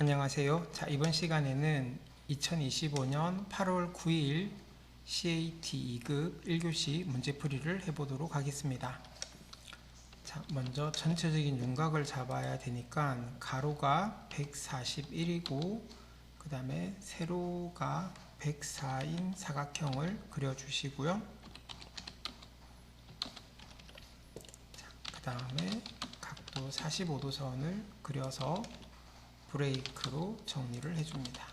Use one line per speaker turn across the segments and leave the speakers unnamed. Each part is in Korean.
안녕하세요. 자, 이번 시간에는 2025년 8월 9일 CAT 2급 1교시 문제풀이를 해보도록 하겠습니다. 자, 먼저 전체적인 윤곽을 잡아야 되니까 가로가 141이고 그 다음에 세로가 104인 사각형을 그려주시고요. 그 다음에 각도 45도 선을 그려서 브레이크로 정리를 해줍니다.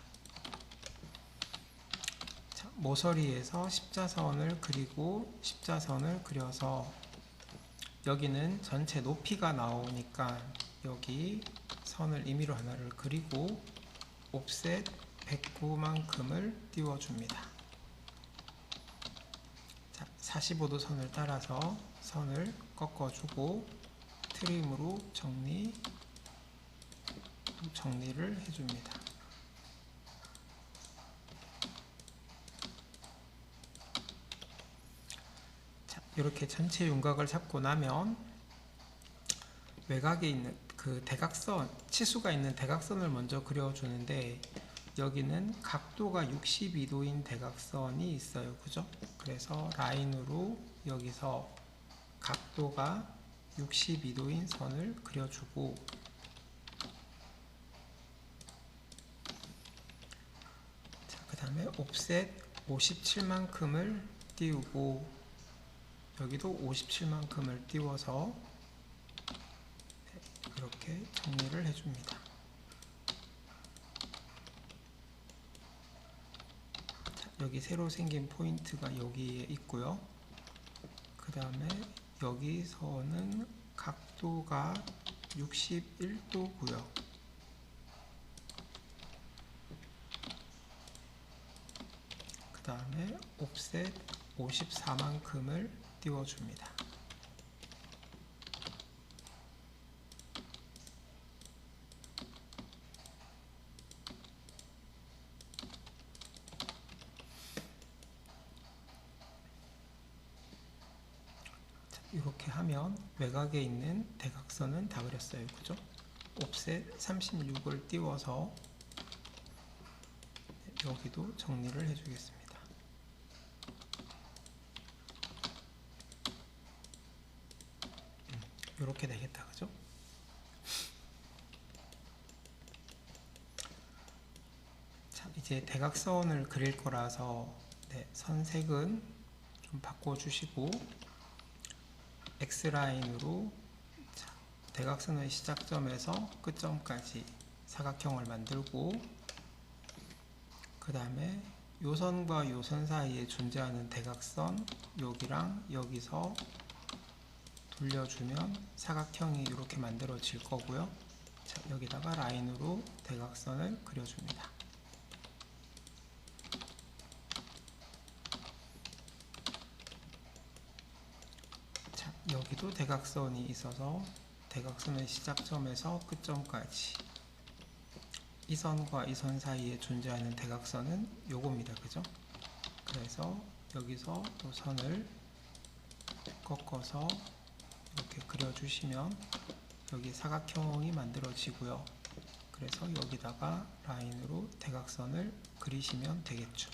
자, 모서리에서 십자선을 그리고 십자선을 그려서 여기는 전체 높이가 나오니까 여기 선을 임의로 하나를 그리고 옵셋 109만큼을 띄워줍니다. 자, 45도 선을 따라서 선을 꺾어주고 트림으로 정리 정리를 해줍니다. 자, 이렇게 전체 윤곽을 잡고 나면 외곽에 있는 그 대각선, 치수가 있는 대각선을 먼저 그려주는데 여기는 각도가 62도인 대각선이 있어요. 그죠? 그래서 라인으로 여기서 각도가 62도인 선을 그려주고 그 다음에 옵셋 57만큼을 띄우고 여기도 57만큼을 띄워서 이렇게 정리를 해줍니다. 자, 여기 새로 생긴 포인트가 여기에 있고요. 그 다음에 여기서는 각도가 61도고요. 다음에 옵셋 54만큼을 띄워줍니다. 이렇게 하면 외곽에 있는 대각선은 다 그렸어요. 그죠? 옵셋 36을 띄워서 여기도 정리를 해주겠습니다. 이렇게 되겠다. 그죠? 자, 이제 대각선을 그릴 거라서 네, 선색은 좀 바꿔주시고 X라인으로 자, 대각선의 시작점에서 끝점까지 사각형을 만들고 그 다음에 요선과 요선 사이에 존재하는 대각선 여기랑 여기서 돌려주면 사각형이 이렇게 만들어질 거고요. 자, 여기다가 라인으로 대각선을 그려줍니다. 자, 여기도 대각선이 있어서 대각선의 시작점에서 끝점까지 이 선과 이 선 사이에 존재하는 대각선은 요겁니다. 그죠? 그래서 여기서 또 선을 꺾어서 이렇게 그려주시면 여기 사각형이 만들어지고요. 그래서 여기다가 라인으로 대각선을 그리시면 되겠죠.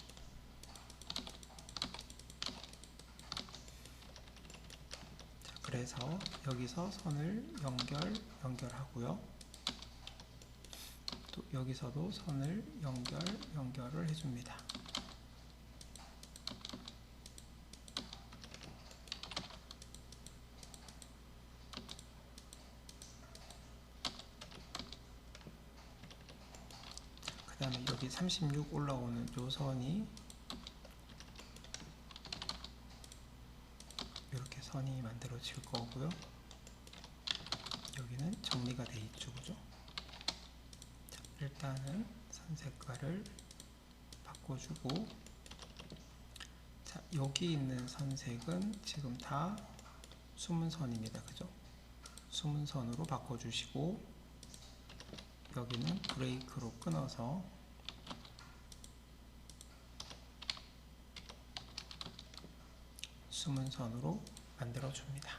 자, 그래서 여기서 선을 연결, 연결하고요. 또 여기서도 선을 연결, 연결을 해줍니다. 그 다음에 여기 36 올라오는 요 선이 이렇게 선이 만들어질 거고요. 여기는 정리가 돼 있죠, 그죠? 자, 일단은 선 색깔을 바꿔주고, 자, 여기 있는 선색은 지금 다 숨은 선입니다, 그죠? 숨은 선으로 바꿔주시고, 여기는 브레이크로 끊어서 숨은 선으로 만들어 줍니다.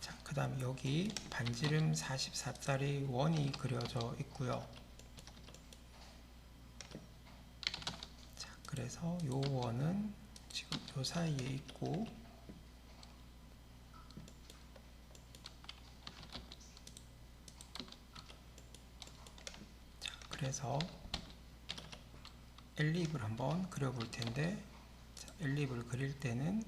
자, 그 다음 여기 반지름 44짜리 원이 그려져 있고요. 자, 그래서 요 원은 지금 요 사이에 있고 자, 그래서 엘립을 한번 그려볼 텐데 자, 엘립을 그릴 때는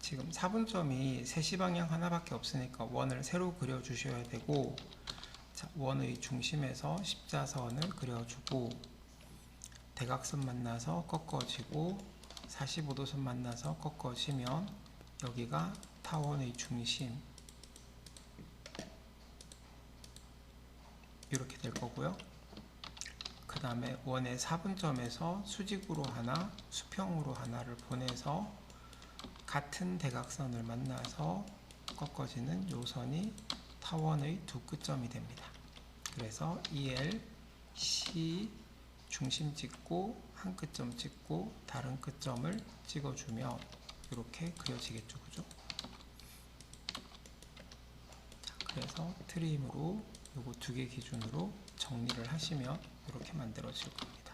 지금 4분점이 3시 방향 하나밖에 없으니까 원을 새로 그려 주셔야 되고 자, 원의 중심에서 십자선을 그려주고 대각선 만나서 꺾어지고 45도선 만나서 꺾어지면 여기가 타원의 중심 이렇게 될 거고요. 그 다음에 원의 4분점에서 수직으로 하나, 수평으로 하나를 보내서 같은 대각선을 만나서 꺾어지는 요선이 타원의 두 끝점이 됩니다. 그래서 EL, C 중심 찍고 한 끝점 찍고 다른 끝점을 찍어주면 이렇게 그려지겠죠, 그죠? 자, 그래서 트림으로 요거 두 개 기준으로 정리를 하시면 이렇게 만들어질 겁니다.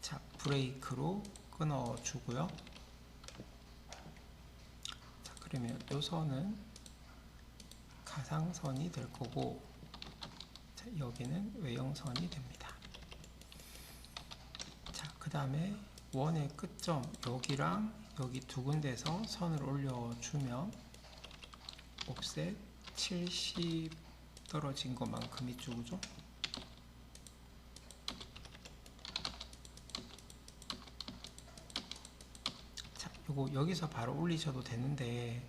자, 브레이크로 끊어주고요. 자, 그러면 요 선은 가상선이 될 거고, 자, 여기는 외형선이 됩니다. 자, 그 다음에 원의 끝점 여기랑 여기 두 군데서 선을 올려주면 옵셋 70 떨어진 것만큼 있죠, 그죠? 자, 요거 여기서 바로 올리셔도 되는데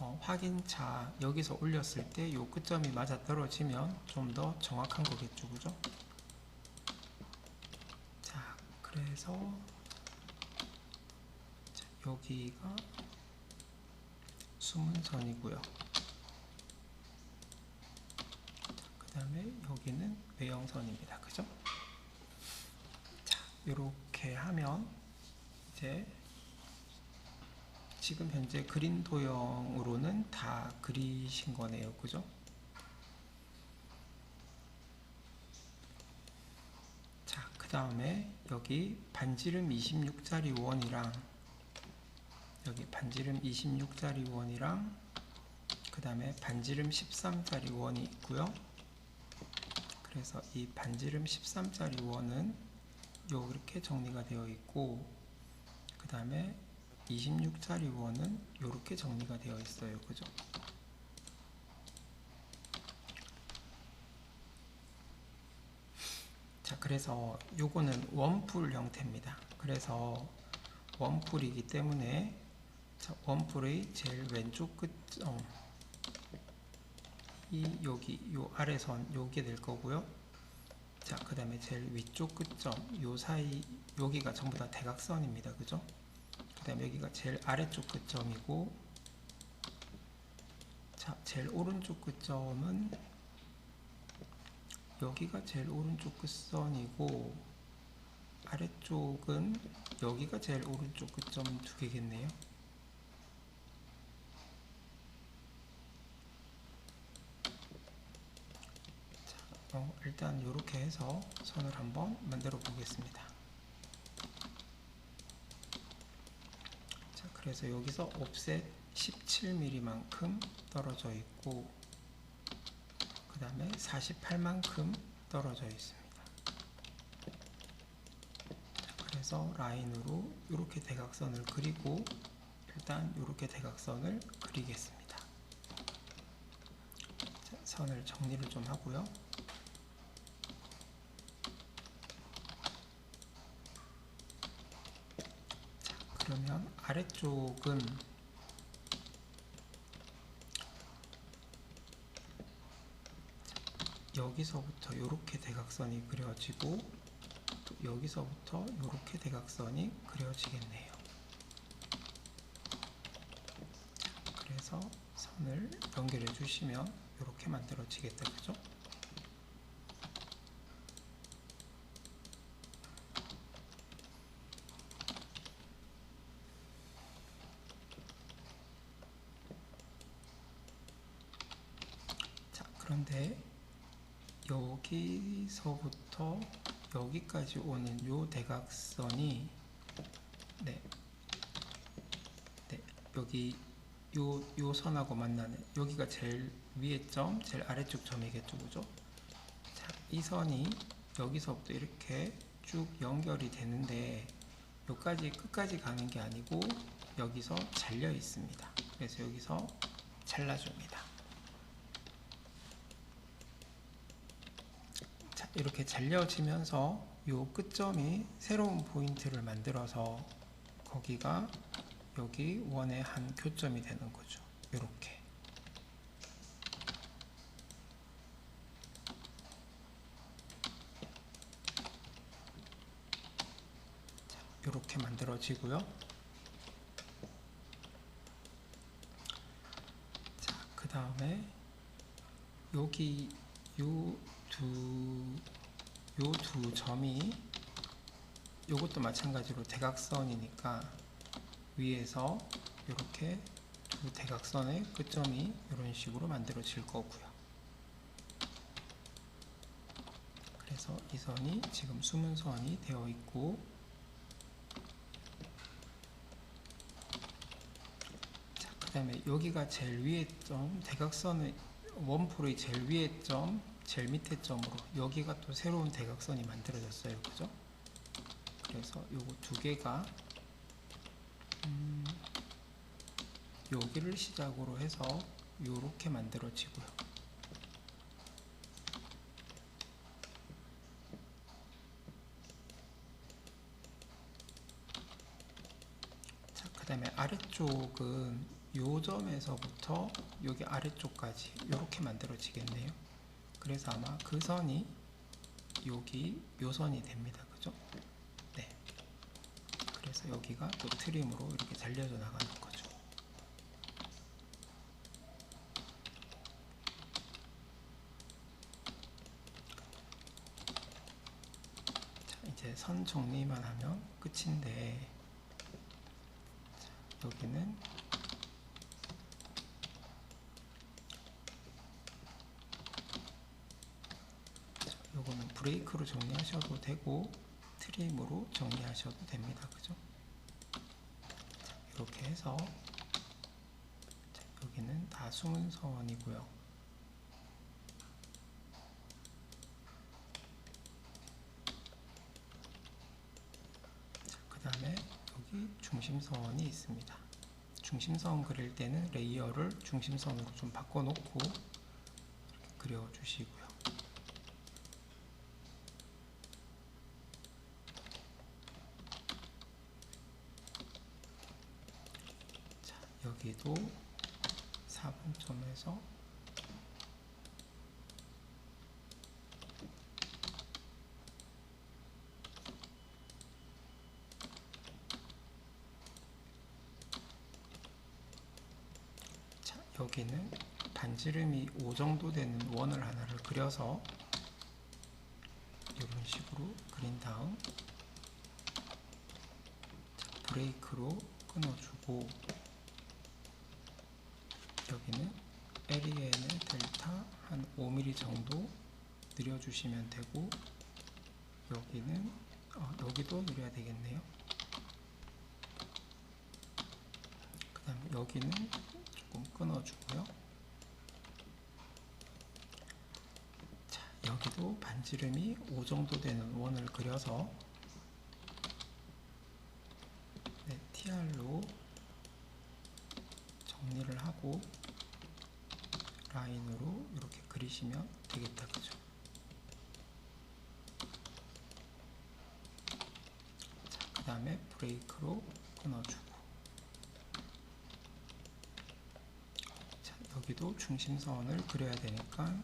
어, 확인차 여기서 올렸을 때 요 끝점이 맞아 떨어지면 좀 더 정확한 거겠죠, 그죠? 자, 그래서 자, 여기가 수문선이고요. 그 다음에 여기는 외형선입니다. 그죠? 자, 이렇게 하면 이제 지금 현재 그린 도형으로는 다 그리신 거네요. 그죠? 자, 그 다음에 여기 반지름 26짜리 원이랑 여기 반지름 26짜리 원이랑 그 다음에 반지름 13짜리 원이 있고요. 그래서 이 반지름 13짜리 원은 이렇게 정리가 되어 있고 그 다음에 26짜리 원은 이렇게 정리가 되어 있어요. 그죠? 자, 그래서 요거는 원풀 형태입니다. 그래서 원풀이기 때문에 자, 원풀의 제일 왼쪽 끝점 이 여기 요 아래선 요게 될 거고요. 자, 그 다음에 제일 위쪽 끝점 요 사이 여기가 전부 다 대각선입니다. 그죠? 그 다음에 여기가 제일 아래쪽 끝점이고 자, 제일 오른쪽 끝점은 여기가 제일 오른쪽 끝선이고 아래쪽은 여기가 제일 오른쪽 끝점 두 개겠네요. 자, 어, 일단 이렇게 해서 선을 한번 만들어 보겠습니다. 자, 그래서 여기서 옵셋 17mm만큼 떨어져 있고 그 다음에 48만큼 떨어져 있습니다. 자, 그래서 라인으로 이렇게 대각선을 그리고 일단 이렇게 대각선을 그리겠습니다. 자, 선을 정리를 좀 하고요. 자, 그러면 아래쪽은 여기서부터 이렇게 대각선이 그려지고 또 여기서부터 이렇게 대각선이 그려지겠네요. 그래서 선을 연결해 주시면 이렇게 만들어지겠다 그죠? 그런데 여기서부터 여기까지 오는 요 대각선이 네, 네 여기 요, 요 선하고 만나는 여기가 제일 위에 점, 제일 아래쪽 점이겠죠, 그죠? 자, 이 선이 여기서부터 이렇게 쭉 연결이 되는데 여기까지 끝까지 가는 게 아니고 여기서 잘려 있습니다. 그래서 여기서 잘라줍니다. 자, 이렇게 잘려지면서 요 끝점이 새로운 포인트를 만들어서 거기가 여기 원의 한 교점이 되는 거죠. 이렇게. 이렇게 만들어지고요. 자, 그 다음에 여기 요 두 요 두 점이 요것도 마찬가지로 대각선이니까 위에서 이렇게 두 대각선의 끝점이 이런 식으로 만들어질 거고요. 그래서 이 선이 지금 숨은 선이 되어 있고 자, 그 다음에 여기가 제일 위에 점 대각선의 원풀의 제일 위에 점, 제일 밑에 점으로 여기가 또 새로운 대각선이 만들어졌어요. 그죠? 그래서 요거 두 개가 음, 여기를 시작으로 해서 요렇게 만들어지고요. 자, 그 다음에 아래쪽은 요 점에서부터 여기 아래쪽까지 이렇게 만들어지겠네요. 그래서 아마 그 선이 여기 요 선이 됩니다. 그죠? 네. 그래서 여기가 또 트림으로 이렇게 잘려져 나가는 거죠. 자, 이제 선 정리만 하면 끝인데 자, 여기는 자, 요거는 브레이크로 정리하셔도 되고 트림으로 정리하셔도 됩니다. 그죠? 자, 이렇게 해서 자, 여기는 다 숨은 선이고요. 그 다음에 여기 중심선이 있습니다. 중심선 그릴 때는 레이어를 중심선으로 좀 바꿔놓고 이렇게 그려주시고요. 자, 여기도 4분점에서 자, 여기는 반지름이 5 정도 되는 원을 하나를 그려서 이런 식으로 그린 다음 자, 브레이크로 끊어주고 여기는 LEN의 델타 한 5mm 정도 늘려주시면 되고 여기는 어, 여기도 늘려야 되겠네요. 그 다음에 여기는 조금 끊어주고요. 자, 여기도 반지름이 5 정도 되는 원을 그려서 네, TR로 정리를 하고 라인으로 이렇게 그리시면 되겠다 그죠? 그 다음에 브레이크로 끊어주고. 자, 여기도 중심선을 그려야 되니까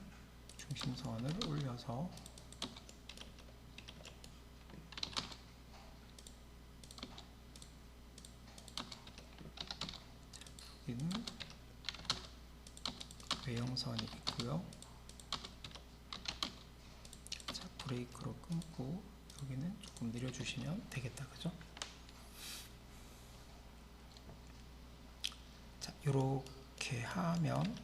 중심선을 올려서 여기는 외형선이 있고요. 자, 브레이크로 끊고 여기는 조금 느려주시면 되겠다, 그죠? 자, 이렇게 하면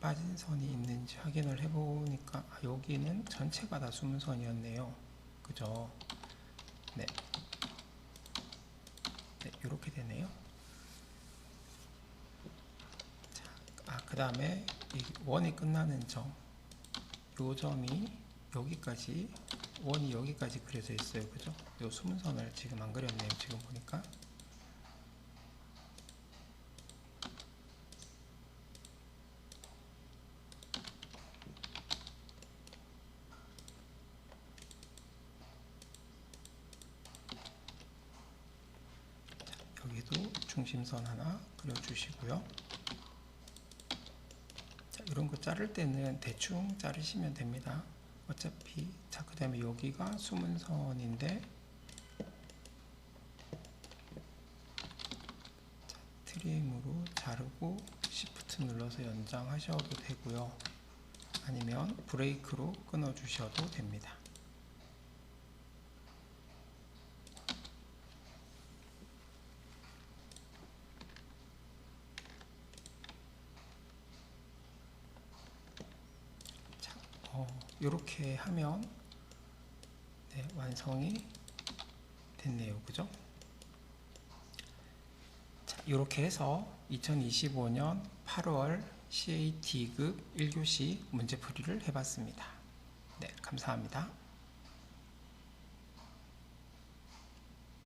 빠진 선이 있는지 확인을 해보니까 아, 여기는 전체가 다 수문선이었네요. 그죠? 네. 네, 이렇게 되네요. 자, 아, 그 다음에 이 원이 끝나는 점, 요 점이 여기까지, 원이 여기까지 그려져 있어요. 그죠? 요 수문선을 지금 안 그렸네요. 지금 보니까. 여기도 중심선 하나 그려주시고요. 자, 이런 거 자를 때는 대충 자르시면 됩니다. 어차피 자 그 다음에 여기가 수문선인데 자, 트림으로 자르고 Shift 눌러서 연장하셔도 되고요. 아니면 브레이크로 끊어 주셔도 됩니다. 어, 이렇게 하면 네, 완성이 됐네요. 그죠? 자, 이렇게 해서 2025년 8월 CAT급 1교시 문제풀이를 해봤습니다. 네, 감사합니다.